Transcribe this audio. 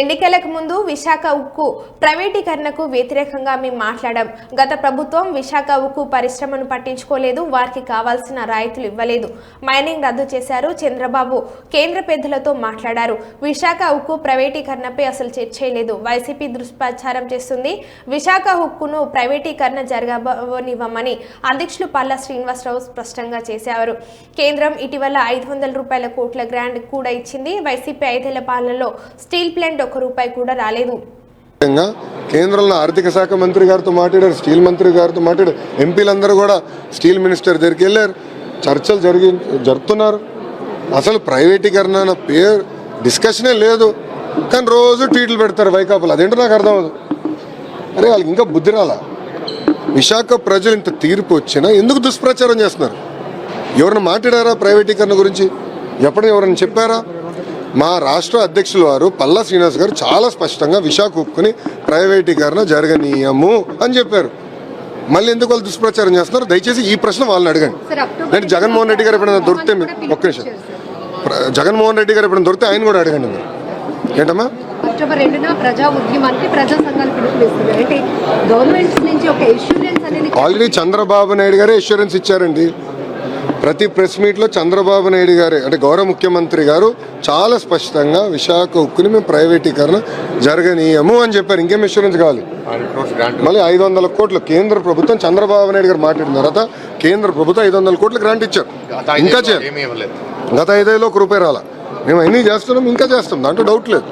ఎన్నికలకు ముందు విశాఖ ఉక్కు ప్రైవేటీకరణకు వ్యతిరేకంగా మేము మాట్లాడాం. గత ప్రభుత్వం విశాఖ ఉక్కు పరిశ్రమను పట్టించుకోలేదు వారికి కావాల్సిన రాయితీలు ఇవ్వలేదు. మైనింగ్ రద్దు చేశారు చంద్రబాబు. కేంద్ర పెద్దలతో మాట్లాడారు. విశాఖ ఉక్కు ప్రైవేటీకరణపై అసలు చర్చ లేదు వైసీపీ దుష్ప్రచారం చేస్తుంది. విశాఖ ఉక్కును ప్రైవేటీకరణ జరగనివ్వమని అధ్యక్షులు పల్లా శ్రీనివాసరావు స్పష్టంగా చేశారు. కేంద్రం ఇటీవల ఐదు వందల రూపాయల కోట్ల గ్రాంట్ కూడా ఇచ్చింది. వైసీపీ ఐదేళ్ళ పాలనలో స్టీల్ ప్లాంట్ ఒక రూపాయి కూడా రాలేదు. కేంద్రంలో ఆర్థిక శాఖ మంత్రి గారితో మాట్లాడారు స్టీల్ మంత్రి గారితో మాట్లాడారు. ఎంపీలందరూ కూడా స్టీల్ మినిస్టర్ దగ్గరికి వెళ్ళారు. చర్చలు జరిగి జరుపుతున్నారు. అసలు ప్రైవేటీకరణ అన్న పేరు డిస్కషనే లేదు. కానీ రోజు ట్వీట్లు పెడతారు వైకాపాలు. అదేంటో నాకు అర్థం అవ్వదు. అరే వాళ్ళకి ఇంకా బుద్ధి రాలా? విశాఖ ప్రజలు ఇంత తీర్పు వచ్చినా ఎందుకు దుష్ప్రచారం చేస్తున్నారు? ఎవరైనా మాట్లాడారా ప్రైవేటీకరణ గురించి? ఎప్పుడైనా ఎవరైనా చెప్పారా? మా రాష్ట్ర అధ్యక్షుల వారు పల్లా శ్రీనివాస్ గారు చాలా స్పష్టంగా విశాఖ ఒప్పుకుని ప్రైవేటీకరణ జరగనీయము అని చెప్పారు. మళ్ళీ ఎందుకు వాళ్ళు దుష్ప్రచారం చేస్తున్నారు? దయచేసి ఈ ప్రశ్న వాళ్ళని అడగండి. నేను జగన్మోహన్ రెడ్డి గారు ఎప్పుడైనా దొరికితే ఒక్క నిమిషం. జగన్మోహన్ రెడ్డి గారు ఎప్పుడైనా దొరికితే ఆయన కూడా అడగండి మీరు. ఏంటమ్మా? అక్టోబర్ రెండున ప్రజా ఉద్యమానికి ప్రజా సంఘాలు పిలుపునిస్తున్నాయి అంటే గవర్నమెంట్ నుంచి ఒక ఇన్సూరెన్స్ అనేది ఆల్రెడీ చంద్రబాబు నాయుడు గారే ఇన్సూరెన్స్ ఇచ్చారండి. ప్రతి ప్రెస్ మీట్లో చంద్రబాబు నాయుడు గారే అంటే గౌరవ ముఖ్యమంత్రి గారు చాలా స్పష్టంగా విశాఖ ఉక్కుని మేము ప్రైవేటీకరణ జరగనీయము అని చెప్పారు. ఇంకేం ఇన్సూరెన్స్ కావాలి? మళ్ళీ ఐదు వందల కోట్లు కేంద్ర ప్రభుత్వం చంద్రబాబు నాయుడు గారు మాట్లాడిన తర్వాత కేంద్ర ప్రభుత్వం ఐదు వందల కోట్లు గ్రాంట్ ఇచ్చారు. ఇంకా చేయాలి. గత ఐదేళ్ళు ఒక రూపాయి రాలా. మేము అన్నీ చేస్తున్నాం ఇంకా చేస్తాం. దాంట్లో డౌట్ లేదు.